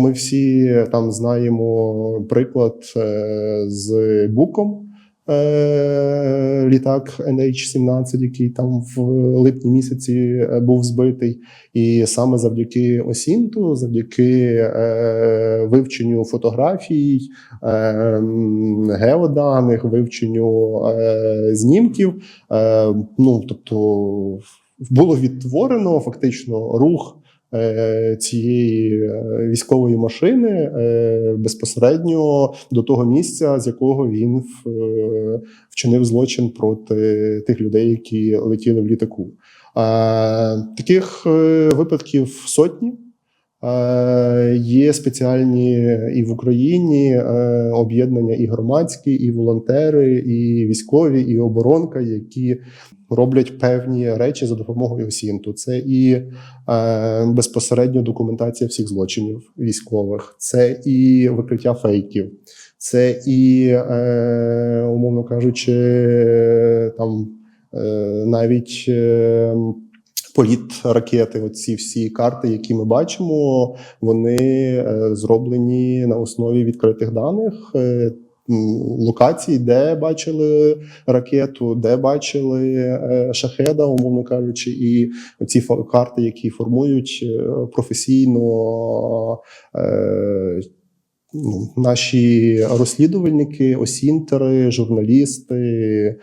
Ми всі там знаємо приклад е, з Буком. е, Літак NH-17, який там в липні місяці е, був збитий, і саме завдяки Осінту, завдяки вивченню фотографій, геоданих, вивченню знімків. Ну тобто було відтворено фактично рух цієї е, військової машини е, безпосередньо до того місця, з якого він е, вчинив злочин проти тих людей, які летіли в літаку. Е, Таких е, випадків сотні. Е, Є спеціальні і в Україні е, об'єднання і громадські, і волонтери, і військові, і оборонка, які роблять певні речі за допомогою осінту. Це і е, безпосередньо документація всіх злочинів військових, це і викриття фейків, це і, умовно кажучи, там навіть. Політ ракети, оці всі карти, які ми бачимо, вони е, зроблені на основі відкритих даних. е, Локацій, де бачили ракету, де бачили е, шахеда, умовно кажучи, і ці карти, які формують професійно ну, наші розслідувальники, осінтери, журналісти,